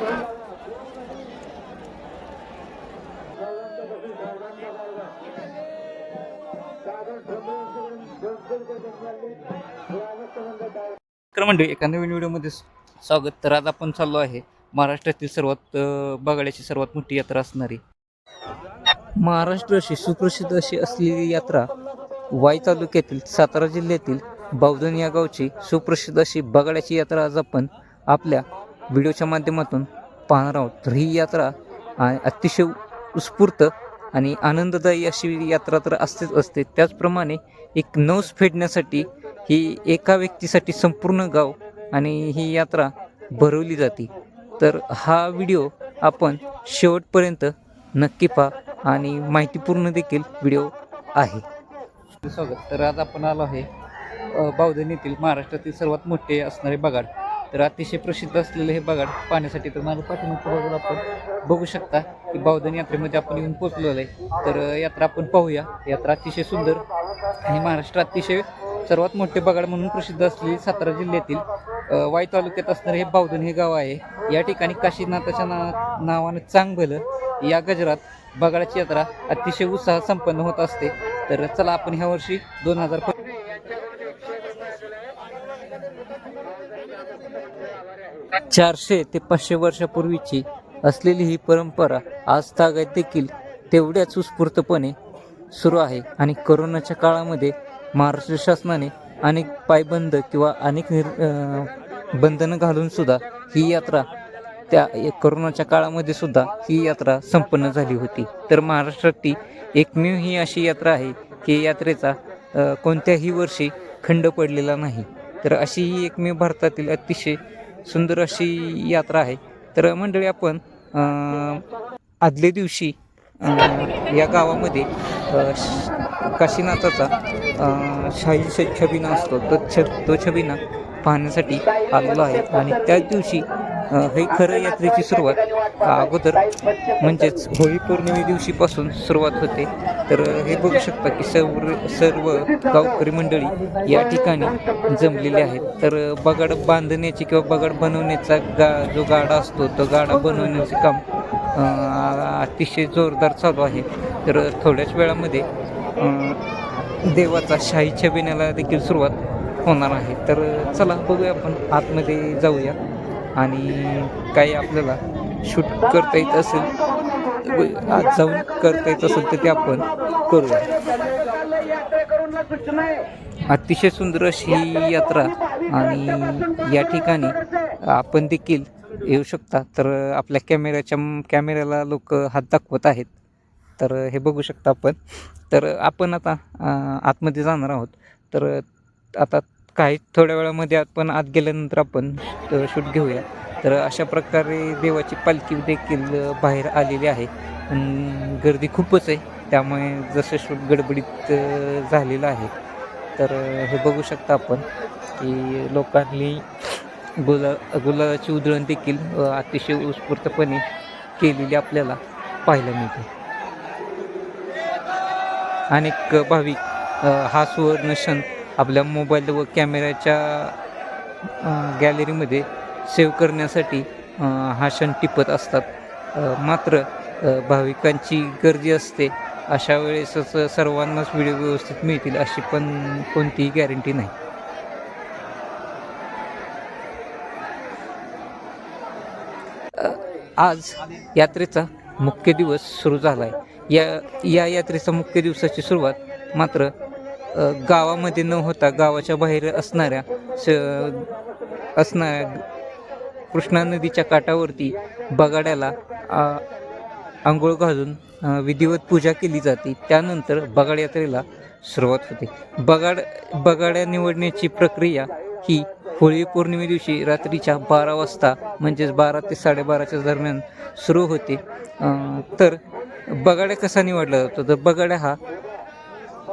तर एका नवीन व्हिडिओमध्ये स्वागत. तर आज आपण चाललो आहे महाराष्ट्रातील सर्वात बघाड्याची सर्वात मोठी यात्रा असणारी. महाराष्ट्र अशी सुप्रसिद्ध अशी असलेली यात्रा वाई तालुक्यातील सातारा जिल्ह्यातील बावधन या गावची सुप्रसिद्ध अशी बगाड्याची यात्रा आज आपण आपल्या व्हिडिओच्या माध्यमातून पाहणार आहोत. तर ही यात्रा अतिशय उत्स्फूर्त आणि आनंददायी अशी यात्रा तर असतेच असते. त्याचप्रमाणे एक नवस फेडण्यासाठी ही एका व्यक्तीसाठी संपूर्ण गाव आणि ही यात्रा भरवली जाते. तर हा व्हिडिओ आपण शेवटपर्यंत नक्की पहा आणि माहितीपूर्ण देखील व्हिडिओ आहे. स्वागत. तर आज आपण आलो आहे बावधन येथील महाराष्ट्रातील सर्वात मोठे असणारे बगाड. तर अतिशय प्रसिद्ध असलेलं हे बगाड पाहण्यासाठी तर माझ्या पाठीमागच्या बाजूला आपण बघू शकता की बावधन यात्रेमध्ये आपण येऊन पोचलेलो आहे. तर यात्रा आपण पाहूया. यात्रा अतिशय सुंदर आणि महाराष्ट्रात अतिशय सर्वात मोठे बगाड म्हणून प्रसिद्ध असलेली सातारा जिल्ह्यातील वाई तालुक्यात असणारे हे बावधन हे गाव आहे. या ठिकाणी काशीनाथाच्या ना नावानं चांगभलं या गजरात बगाडाची यात्रा अतिशय उत्साहात संपन्न होत असते. तर चला आपण ह्या वर्षी दोन हजार चारशे ते पाचशे वर्षापूर्वीची असलेली ही परंपरा आज तागायत देखील तेवढ्याच उत्स्फूर्तपणे सुरू आहे. आणि करोनाच्या काळामध्ये महाराष्ट्र शासनाने अनेक पायबंद किंवा अनेक निर बंधनं घालूनसुद्धा ही यात्रा त्या करोनाच्या काळामध्ये सुद्धा ही यात्रा संपन्न झाली होती. तर महाराष्ट्रातील एकमेव ही अशी यात्रा आहे की यात्रेचा कोणत्याही वर्षी खंड पडलेला नाही. तर अशी ही एकमेव भारतातील अतिशय सुंदर अशी यात्रा आहे. तर मंडळी आपण आदल्या दिवशी या गावामध्ये श- काशीनाथाचा शाही छबिना असतो. तो छ तो छबिना पाहण्यासाठी आलेलो आहे. आणि त्याच दिवशी हे खरं यात्रेची सुरुवात अगोदर म्हणजेच होळी पौर्णिमे दिवशीपासून सुरुवात होते. तर हे बघू शकता की सर्व सर्व गावकरी मंडळी या ठिकाणी जमलेले आहेत. तर बगाड बांधण्याची किंवा बगाड बनवण्याचा गा जो गाडा असतो तो गाडा बनवण्याचे काम अतिशय जोरदार चालू आहे. तर थोड्याच वेळामध्ये देवाचा शाही छबिन्याला देखील सुरुवात होणार आहे. तर चला बघूया आपण आतमध्ये जाऊया. आणि काही आपल्याला शूट करता येत असेल आत जाऊन करता येत असेल तर ते आपण करूया. अतिशय सुंदर अशी ही यात्रा आणि या ठिकाणी आपण देखील येऊ शकता. तर आपल्या कॅमेऱ्याच्या कॅमेऱ्याला लोक हात दाखवत आहेत. तर हे बघू शकता आपण. तर आपण आता आतमध्ये जाणार आहोत. तर आता काही थोड्या वेळामध्ये आपण आत गेल्यानंतर आपण शूट घेऊया. तर अशा प्रकारे देवाची पालखी देखील बाहेर आलेली आहे. गर्दी खूपच आहे. त्यामुळे जसं शूट गडबडीत झालेलं आहे. तर हे बघू शकता आपण की लोकांनी गुला गुलाबाची उधळण देखील अतिशय उत्स्फूर्तपणे केलेली आपल्याला पाहायला मिळते. अनेक भाविक हा सुवर्ण क्षण आपल्या मोबाईल व कॅमेऱ्याच्या गॅलरीमध्ये सेव्ह करण्यासाठी हा क्षण टिपत असतात. मात्र भाविकांची गर्दी असते. अशा वेळेसच सर्वांनाच व्हिडिओ व्यवस्थित मिळतील अशी पण कोणतीही गॅरंटी नाही. आज यात्रेचा मुख्य दिवस सुरू झाला आहे या या यात्रेचा मुख्य दिवसाची सुरुवात मात्र गावामध्ये न होता गावाच्या बाहेर असणाऱ्या स असणाऱ्या कृष्णा नदीच्या काठावरती बगाड्याला आंघोळ घालून विधिवत पूजा केली जाते. त्यानंतर बगाड यात्रेला सुरुवात होते. बगाड बगाड्या निवडण्याची प्रक्रिया ही होळी पौर्णिमे दिवशी रात्रीच्या बारा वाजता म्हणजेच बारा ते साडेबाराच्या दरम्यान सुरू होते. तर बगाड्या कसा निवडला जातो? तर बगाड्या हा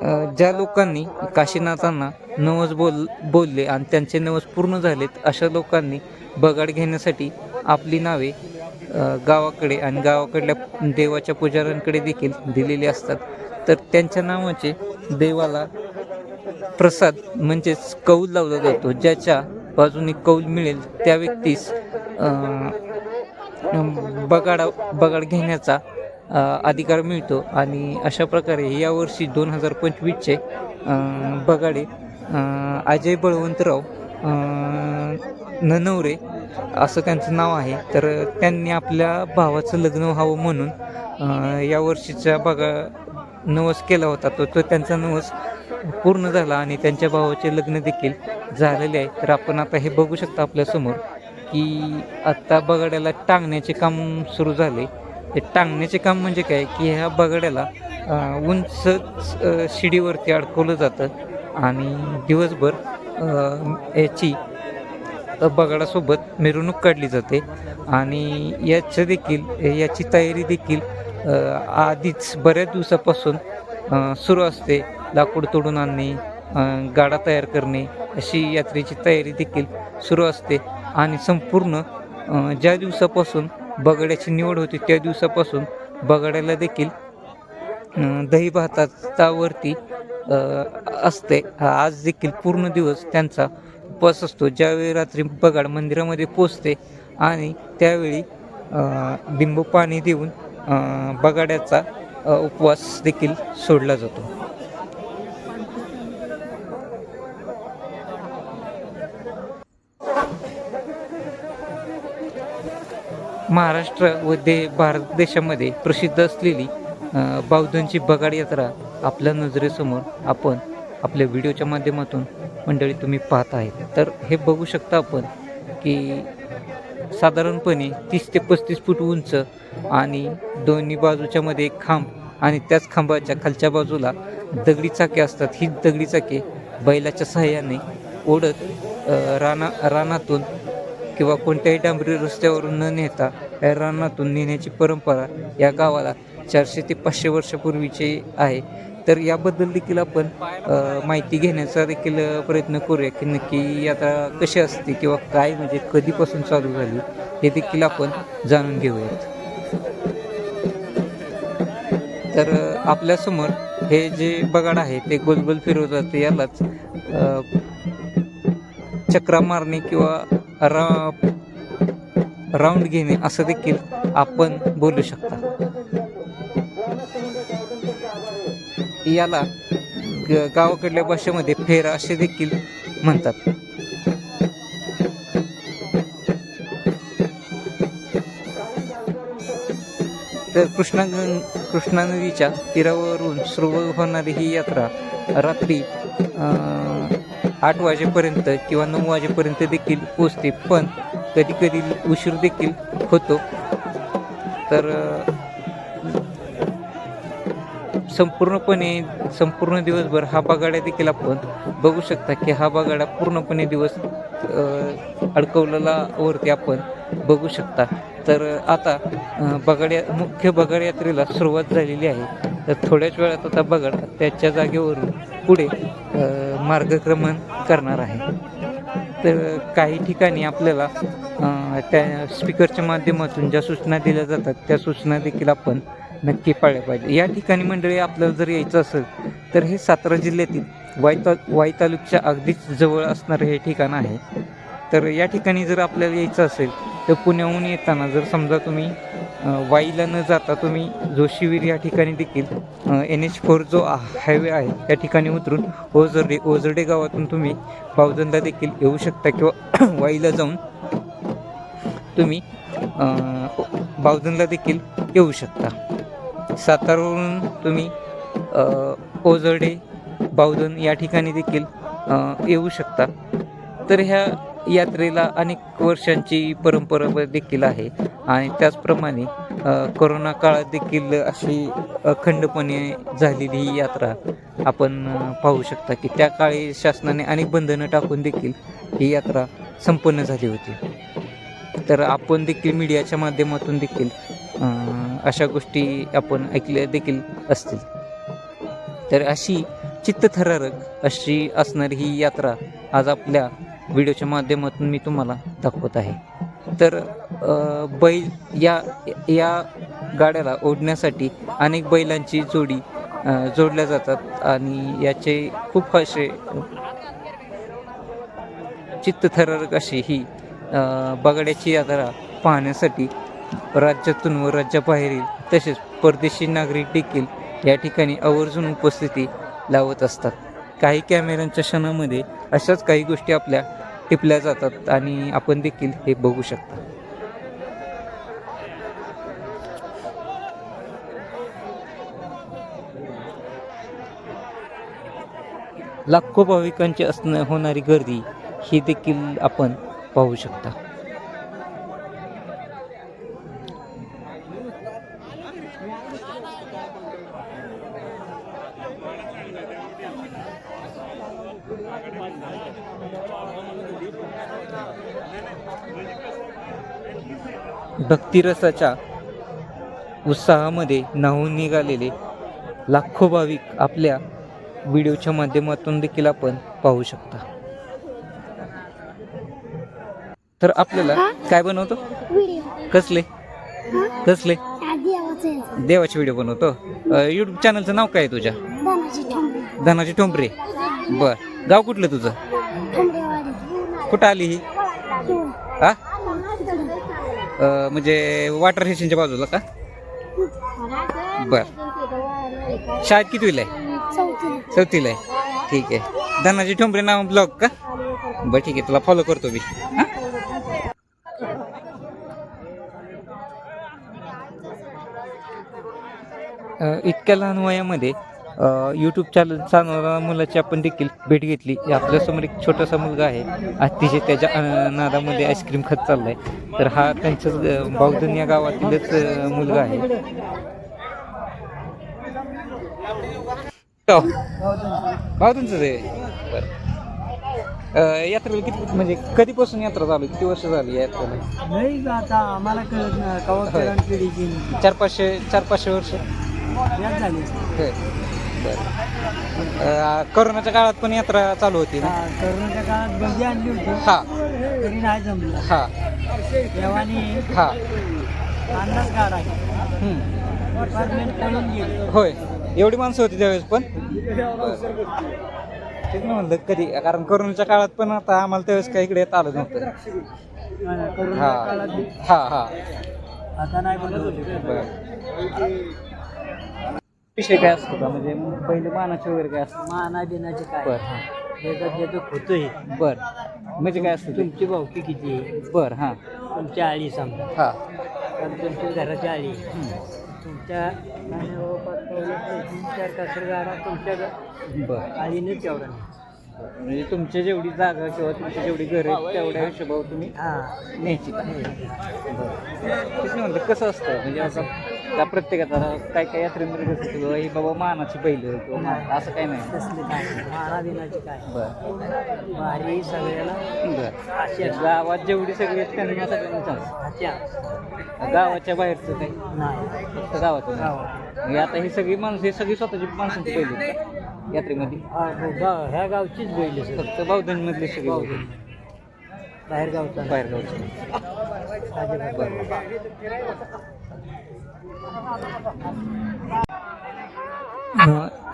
ज्या लोकांनी काशीनाथांना नवस बोल बोलले आणि त्यांचे नवस पूर्ण झालेत अशा लोकांनी बगाड घेण्यासाठी आपली नावे गावाकडे आणि गावाकडल्या देवाच्या पुजाऱ्यांकडे देखील दिलेली असतात. तर त्यांच्या नावाचे देवाला प्रसाद म्हणजेच कौल लावला जातो ज्याच्या बाजूने कौल मिळेल त्या व्यक्तीस बगाडा बगाड घेण्याचा अधिकार मिळतो. आणि अशा प्रकारे यावर्षी दोन हजार पंचवीसचे बगाडे अजय बळवंतराव ननवरे असं त्यांचं नाव आहे. तर त्यांनी आपल्या भावाचं लग्न व्हावं म्हणून यावर्षीचा बघा नवस केला होता. तो तो त्यांचा नवस पूर्ण झाला आणि त्यांच्या भावाचे लग्न देखील झालेले आहे. तर आपण आता हे बघू शकता आपल्यासमोर की आत्ता बगाड्याला टांगण्याचे काम सुरू झाले. हे टांगण्याचे काम म्हणजे काय? की ह्या बगड्याला उंच शिडीवरती अडकवलं जातं आणि दिवसभर याची बगडासोबत मिरवणूक काढली जाते आणि याचं देखील याची तयारी देखील आधीच बऱ्याच दिवसापासून सुरू असते लाकूड तोडून आणणे गाडा तयार करणे अशी यात्रेची तयारी देखील सुरू असते आणि संपूर्ण ज्या दिवसापासून बगाड्याची निवड होते त्या दिवसापासून. बगाड्याला देखील दही भातावरती असते. आज देखील पूर्ण दिवस त्यांचा उपवास असतो. ज्यावेळी रात्री बगाड मंदिरामध्ये पोचते आणि त्यावेळी लिंबू पाणी देऊन बगाड्याचा उपवास देखील सोडला जातो. महाराष्ट्र व दे भारत देशामध्ये प्रसिद्ध असलेली बावधनची बगाड यात्रा आपल्या नजरेसमोर आपण आपल्या व्हिडिओच्या माध्यमातून मंडळी तुम्ही पाहत आहे तर हे बघू शकता आपण की साधारणपणे तीस ते पस्तीस फूट उंच आणि दोन्ही बाजूच्या मध्ये एक खांब आणि त्याच खांबाच्या खालच्या बाजूला दगडी चाके असतात. ही दगडी चाके बैलाच्या सहाय्याने ओढत राना रानातून किंवा कोणत्याही डांबरी रस्त्यावरून न नेता या रानातून नेण्याची परंपरा या गावाला चारशे ते पाचशे वर्षापूर्वीची आहे. तर याबद्दल देखील आपण माहिती घेण्याचा देखील प्रयत्न करूया की नक्की आता कशी असते किंवा काय म्हणजे कधीपासून चालू झाली हे देखील आपण जाणून घेऊयात. तर आपल्यासमोर हे जे बगाड आहे ते गोलगोल फिरवतात यालाच चक्रा मारणे किंवा रा राऊंड घेणे असं देखील आपण बोलू शकता. याला गावाकडल्या भाषेमध्ये फेरा असे देखील म्हणतात. तर कृष्णा कृष्णा नदीच्या तीरावरून सुरू होणारी ही यात्रा रात्री अं, आठ वाजेपर्यंत किंवा नऊ वाजेपर्यंत देखील पोचते पण कधी कधी उशीर देखील होतो. तर संपूर्णपणे संपूर्ण दिवसभर हा बागाड्या देखील आपण बघू शकता की हा बगाडा पूर्णपणे दिवस अडकवलेला वरती आपण बघू शकता. तर आता अ, बगाड्या मुख्य बगाड यात्रेला सुरुवात झालेली आहे. तर थोड्याच वेळात आता बगाड त्याच्या जागेवरून पुढे मार्गक्रमण करणार आहे. तर काही ठिकाणी आपल्याला त्या स्पीकरच्या माध्यमातून ज्या सूचना दिल्या जातात त्या सूचना देखील आपण नक्की पाळल्या पाहिजे. या ठिकाणी मंडळी आपल्याला जर यायचं असेल तर हे सातारा जिल्ह्यातील वाई ता वाई तालुक्याच्या अगदीच जवळ असणारं हे ठिकाण आहे. तर या ठिकाणी जर आपल्याला यायचं असेल तर पुण्याहून येताना जर समजा तुम्ही वाईला न जाता तुम्ही जोशीवीर या ठिकाणी देखील. एन एच फोर जो हायवे आहे त्या ठिकाणी उतरून ओझर्डे ओझर्डे गावातून तुम्ही बावधनला देखील येऊ शकता किंवा वाईला जाऊन तुम्ही बावजनला देखील येऊ शकता. सातारावरून तुम्ही ओझर्डे बावधन या ठिकाणी देखील येऊ शकता. तर ह्या यात्रेला अनेक वर्षांची परंपरा देखील आहे. आणि त्याचप्रमाणे करोना कोरोना काळात देखील अशी अखंडपणे झालेली ही यात्रा आपण पाहू शकता की त्या काळी शासनाने अनेक बंधनं टाकून देखील ही यात्रा संपन्न झाली होती. तर आपण देखील मीडियाच्या माध्यमातून देखील अशा गोष्टी आपण ऐकल्या देखील असतील. तर अशी चित्तथरारक अशी असणारी ही यात्रा आज आपल्या व्हिडिओच्या माध्यमातून मी तुम्हाला दाखवत आहे. तर बैल या या गाड्याला ओढण्यासाठी अनेक बैलांची जोडी जोडल्या जातात आणि याचे खूप असे चित्तथरारक अशी ही बगड्याची बगाड्याची यात्रा पाहण्यासाठी राज्यातून व राज्याबाहेरील तसेच परदेशी नागरिक देखील या ठिकाणी आवर्जून उपस्थिती लावत असतात. काही कॅमेऱ्यांच्या क्षणामध्ये अशाच काही गोष्टी आपल्या टिपल्या जातात आणि आपण देखील हे बघू शकता. लाखो भाविकांची असणं होणारी गर्दी ही देखील आपण पाहू शकता. भक्तिरसाच्या उत्साहामध्ये न्हावून निघालेले लाखो भाविक आपल्या व्हिडिओच्या माध्यमातून देखील आपण पाहू शकता. तर आपल्याला काय बनवतो? कसले? कसले? देवाचे व्हिडिओ बनवतो? यूट्यूब चॅनलचं नाव काय आहे तुझ्या? धनाजी टोंबरे बर. गाव कुठलं तुझं? कुठं आली ही? हा? अं, म्हणजे वॉटर स्टेशनच्या बाजूला का? बर. शाळेत कितवीला आहे? चौथीला चौथीला आहे. ठीक आहे. धनाजी ठोंबरे नाव ब्लॉग का? बरं ठीक आहे. तुला फॉलो करतो मी. अ, इतक्या लहान वयामध्ये यूट्यूब चॅनल चालवणाऱ्या मुलाची आपण देखील भेट घेतली. आपल्यासमोर एक छोटासा मुलगा आहे. अतिशय त्याच्या नादामध्ये आईस्क्रीम खात चाललाय. तर हा त्यांच्याच बावधन या गावातीलच मुलगा आहे. बावधनच आहे बरं. यात्रेला किती म्हणजे कधीपासून यात्रा चालू आहे? किती वर्ष झाली यात्रेला? नाही आता आम्हाला कळत नाही. चार पाचशे चार पाचशे वर्ष? झाली. बरं. कोरोनाच्या काळात पण यात्रा चालू होती ना? करोनाच्या काळात बंदी आणली होती. हा. तरी नाही जमलं. हा. देवाने हा. अंदाज काढा हम्म. डिपार्टमेंट पळून गेले. होय. एवढी माणसं होती त्यावेळेस पण? तेच मी म्हणलं कधी? कारण कोरोनाच्या काळात पण आता आम्हाला त्यावेळेस काही इकडे येत आलं नव्हतं. हा हा. हा आता नाही बरं. विषय काय असतो का? म्हणजे पहिले मानाचे वगैरे काय असतं? माना बिनाचे काय? बरं हां. ज्याचं ज्याचं होतंय बरं. म्हणजे काय असतं ते? तुमची भावकी किती आहे? बरं हां. तुमच्या आळी समजा हां. कारण तुमच्या घराच्या आळी तुमच्या नाण्यावर पाच पावलं, तीन चार कासर गाडा तुमच्या ग- बरं तेवढा नाही. म्हणजे तुमची जेवढी जागा किंवा तुमची जेवढी घर आहेत तेवढ्या हिशोबावर तुम्ही हा. न्यायची. का तेच मी म्हणलं कसं असतं? म्हणजे आता त्या प्रत्येकाचा काय काय यात्रेमध्ये कसं असतं? किंवा ही बाबा मानाची बैल किंवा असं काही नाही? तसले काय मारा बिनाचे काय? बरं. भारी सगळ्याला बरं. अशी असते. गावात जेवढी सगळी आहेत त्यांना सगळ्यांना चान्स हात्या गावाच्या बाहेरचं काही? नाही. फक्त गावाचं. गावात. म्हणजे आता ही सगळी माणसं ही सगळी स्वतःची माणसांची का? यात्रेमध्ये? गाव ह्या गावचीच बैल फक्त बावधन मधले सगळे बैल. आहेत. बाहेर गावचा बाहेर गावचे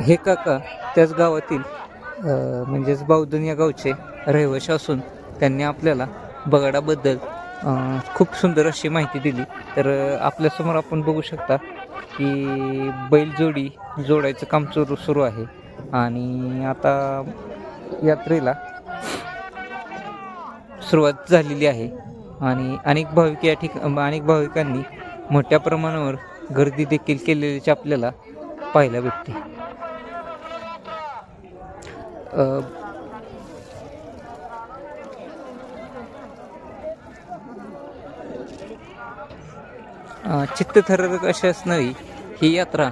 हे काका त्याच गावातील अं, म्हणजेच बावधन या गावचे रहिवाशी असून त्यांनी आपल्याला बगाडाबद्दल अं, खूप सुंदर अशी माहिती दिली. तर अं, आपल्यासमोर आपण बघू शकता की बैलजोडी जोडायचं काम सुरू सुरू आहे. आणि आता यात्रेला सुरुवात झालेली आहे. आणि अनेक भाविक या ठिक अनेक भाविकांनी मोठ्या प्रमाणावर गर्दी देखील केलेल्याचे आपल्याला पाहायला भेटते. चित्तथरक चित्तथरारक अशी असणारी ही यात्रा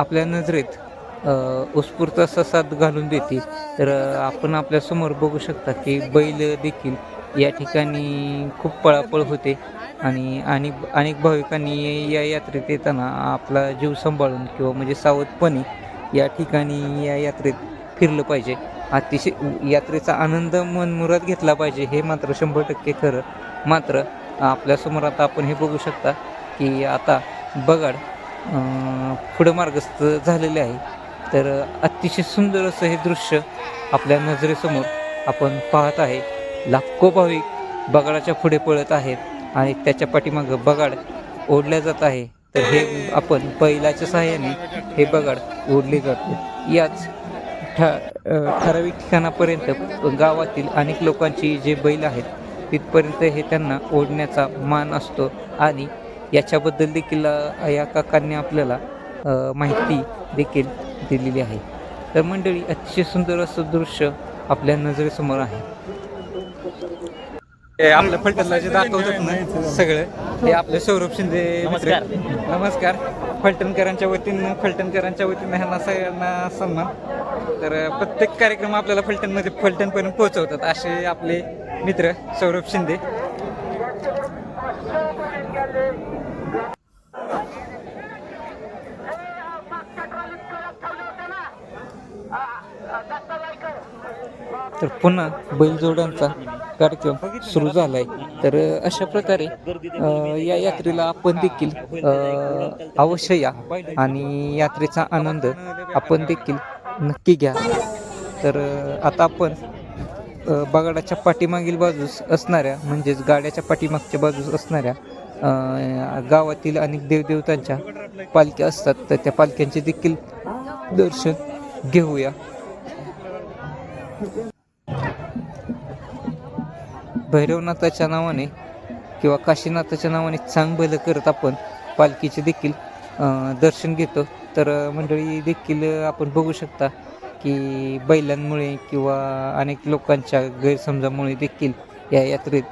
आपल्या नजरेत उत्स्फूर्त असा साथ घालून देते. तर आपण आपल्यासमोर बघू शकता की बैल देखील या ठिकाणी खूप पळापळ होते. आणि अनेक अनेक भाविकांनी या यात्रेत येताना आपला जीव सांभाळून किंवा म्हणजे सावधपणे या ठिकाणी या यात्रेत फिरलं पाहिजे. अतिशय यात्रेचा आनंद मनमुरात घेतला पाहिजे हे मात्र शंभर टक्के खरं. मात्र आपल्यासमोर आता आपण हे बघू शकता की आता बगाड पुढं मार्गस्थ झालेले आहे. तर अतिशय सुंदर असं हे दृश्य आपल्या नजरेसमोर आपण पाहत आहे. लाखो भाविक बगाडाच्या पुढे पळत आहेत आणि त्याच्या पाठीमागं बगाड ओढल्या जात आहे. तर हे आपण बैलाच्या सहाय्याने हे बगाड ओढले जाते. याच ठ ठराविक ठिकाणापर्यंत गावातील अनेक लोकांची जे बैल आहेत तिथपर्यंत हे त्यांना ओढण्याचा मान असतो आणि याच्याबद्दल देखील या काकांनी आपल्याला माहिती देखील दिलेली आहे. तर मंडळी अतिशय सुंदर असं दृश्य आपल्या नजरेसमोर आहे. हे आपल्या फलटणला जे दाखवतात ना सगळं. हे आपले सौरभ शिंदे मित्र. नमस्कार. फलटणकरांच्या वतीनं फलटणकरांच्या वतीनं ह्यांना सगळ्यांना सन्मान. तर प्रत्येक कार्यक्रम आपल्याला फलटणमध्ये फलटणपर्यंत पोहोचवतात असे आपले मित्र सौरभ शिंदे. तर पुन्हा बैलजोड्यांचा कार्यक्रम सुरू झालाय. तर अशा प्रकारे या यात्रेला आपण देखील अवश्य या आणि यात्रेचा आनंद आपण देखील नक्की घ्या. तर आता आपण बगाडाच्या पाठीमागील बाजूस असणाऱ्या म्हणजेच गाड्याच्या पाठीमागच्या बाजूस असणाऱ्या गावातील अनेक देवदेवतांच्या पालख्या असतात. तर त्या पालख्यांचे देखील दर्शन घेऊया. भैरवनाथाच्या नावाने किंवा काशीनाथाच्या नावाने चांग करत आपण पालखीचे देखील दर्शन घेतो. तर मंडळी देखील आपण बघू शकता की बैलांमुळे किंवा अनेक लोकांच्या गैरसमजामुळे देखील या यात्रेत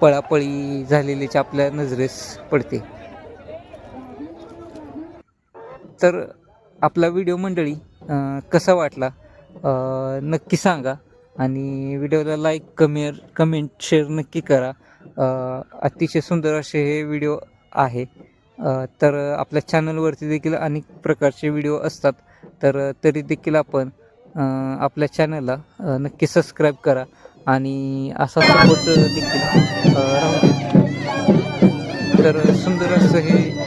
पळापळी झालेलीची आपल्या नजरेस पडते. तर आपला व्हिडिओ मंडळी कसा वाटला? नक्की सांगा. आणि व्हिडिओला लाईक कमेर कमेंट शेअर नक्की करा. अतिशय सुंदर असे हे व्हिडिओ आहे. तर आपल्या चॅनलवरती देखील अनेक प्रकारचे व्हिडिओ असतात. तर तरी देखील आपण आपल्या चॅनलला नक्की सबस्क्राईब करा. आणि असा सपोर्ट देखील राहू तर सुंदर असं हे